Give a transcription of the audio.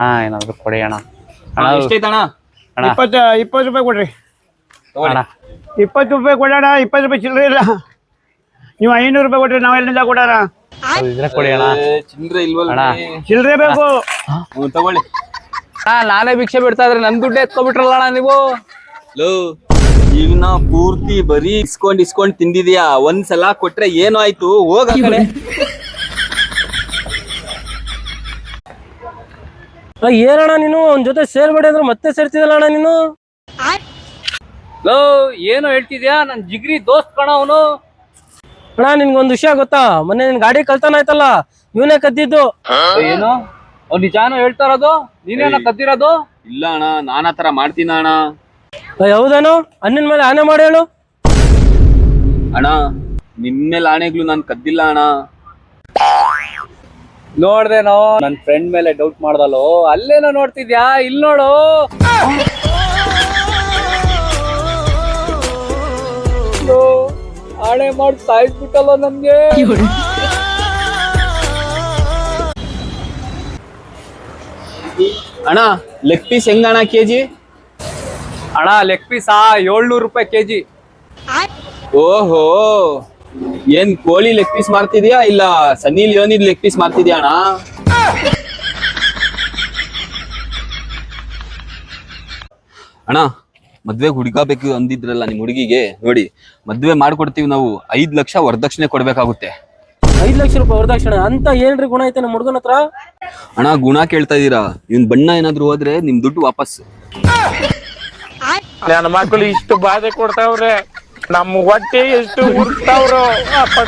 ಹಾ ಏನಾದ್ರು ಕೊಡಿ ಅಣ್ಣ. ಅಣ್ಣ ಎಷ್ಟೈತಣ್ಣ? ಅಣ್ಣ. ಇಪ್ಪತ್ತು ಇಪ್ಪತ್ತು ರೂಪಾಯಿ ಕೊಡ್ರಿ. ಅಣ್ಣ. ಇಪ್ಪತ್ತು ರೂಪಾಯಿ ಕೊಡೋಣ ಇಪ್ಪತ್ತು ರೂಪಾಯಿ ಚಿಲ್ಲರೆ ಇಲ್ಲ. ನೀವು ಐನೂರು ರೂಪಾಯಿ ಕೊಟ್ರಿ ನಾವೆಲ್ಲಿಂದ ಕೊಡೋಣ? ಅದು ಇದ್ರೆ ಕೊಡಿ ಅಣ್ಣ. ಚಿಲ್ಲರೆ ಇಲ್ವಲ್ಲ ಅಣ್ಣ. ಚಿಲ್ಲರೆ ಬೇಕು. ತಗೊಳ್ಳಿ. ಅಣ್ಣ ನಾನೇ ಭಿಕ್ಷೆ ಬಿಡ್ತಾ ಇದ್ರೆ ನನ್ ದುಡ್ಡು ಎತ್ಕೊಬಿಟ್ರಲ್ಲ ಅಣ್ಣ ನೀವು. ಲೋ ಈಗ ನಾ ಪೂರ್ತಿ ಬರೀ ಇಸ್ಕೊಂಡ್ ಇಸ್ಕೊಂಡ್ ತಿಂದಿದ್ಯಾ? ಒಂದ್ಸಲ ಕೊಟ್ರೆ ಏನು ಆಯ್ತು? ಹೋಗ ಕಡೆ. ಏನಣ್ಣ ನೀನು? ಅವ್ನ ಜೊತೆ ಸೇರ್ಬೇಡಿ ಅಂದ್ರೆ ಮತ್ತೆ ಸೇರ್ತಿದಲ್ಲ ಅಣ್ಣ ನೀನು? ಲೋ ಏನೋ ಹೇಳ್ತಿದ್ಯಾ? ನನ್ ಜಿಗ್ರಿ ದೋಸ್ತ್ ಕಣ ಅವನು. ಅಣ್ಣ ನಿನ್ಗೊಂದು ವಿಷಯ ಗೊತ್ತಾ? ಮೊನ್ನೆ ನಿನ್ ಗಾಡಿ ಕಳ್ತನ ಆಯ್ತಲ್ಲ ಇವನೇ ಕದ್ದಿದ್ದು. ಏನು? ಅವ್ನು ನಿಜಾನೋ ಹೇಳ್ತಾ ಇರೋದು? ನೀನೇನ ಕದ್ದಿರೋದು? ಇಲ್ಲ ಅಣ್ಣ ನಾನಾ ಆತರ ಮಾಡ್ತೀನ ಅಣ್ಣ. ಹೌದೇನೋ? ಅಣ್ಣನ ಮೇಲೆ ಆನೆ ಮಾಡಿ ಹೇಳು. ಅಣ್ಣ ನಿನ್ಮೇಲೆ ಆನೆಗ್ಲು ನಾನ್ ಕದ್ದಿಲ್ಲ ಅಣ್ಣ. ನೋಡ್ದೇನೋ ನನ್ ಫ್ರೆಂಡ್ ಮೇಲೆ ಡೌಟ್ ಮಾಡ್ದಲ್ಲೋ ಅಲ್ಲೇನೋ ನೋಡ್ತಿದ್ಯಾ? ಇಲ್ಲಿ ನೋಡು. ಹಳೆ ಆಣೆ ಮಾಡಿ ಸಾಯಿಸ್ಬಿಟ್ಟಲ್ಲ ನಮ್ಗೆ. ಅಣ್ಣ ಲೆಗ್ ಪೀಸ್ ಹೆಂಗಣ್ಣ ಕೆಜಿ? ಅಣ್ಣ ಲೆಗ್ ಪೀಸ್ ಆ ಏಳ್ನೂರು ರೂಪಾಯಿ ಕೆಜಿ. ಓಹೋ. ಏನ್ ಕೋಳಿ ಲೆಗ್ ಪೀಸ್ ಮಾಡ್ತಿದ್ಯಾ ಇಲ್ಲ ಸನ್ನಿ ಲಿಯೋನಿದ್ ಲೆಗ್ ಪೀಸ್ ಮಾಡ್ತಿದ್ಯಾ ಅಣ್ಣ? ಅಣ್ಣ ಮದ್ವೆ ಹುಡುಗ ಬೇಕು ಅಂದಿದ್ರಲ್ಲ ನಿಮ್ ಹುಡುಗಿಗೆ? ನೋಡಿ ಮದ್ವೆ ಮಾಡ್ಕೊಡ್ತೀವಿ ನಾವು. ಐದ್ ಲಕ್ಷ ವರದಕ್ಷಿಣೆ ಕೊಡ್ಬೇಕಾಗುತ್ತೆ. ಐದ್ ಲಕ್ಷ ರೂಪಾಯಿ ವರದಕ್ಷಿಣೆ? ಅಂತ ಏನ್ರಿ ಗುಣ ಐತೆ ನಮ್ಮ ಹುಡುಗನ ಹತ್ರ? ಅಣ್ಣ ಗುಣ ಕೇಳ್ತಾ ಇದೀರಾ ಇವ್ನ್ ಬಣ್ಣ ಏನಾದ್ರು ಹೋದ್ರೆ ನಿಮ್ ದುಡ್ಡು ವಾಪಸ್. ನನ್ನ ಮಕ್ಕಳು ಇಷ್ಟು ಬಾಧೆ ಕೊಡ್ತಾವ್ರೆ. ನಮ್ಮ ಹೊಟ್ಟೆ ಎಷ್ಟು ಉರ್ತಾವ್ರೋ ಅಪ್ಪ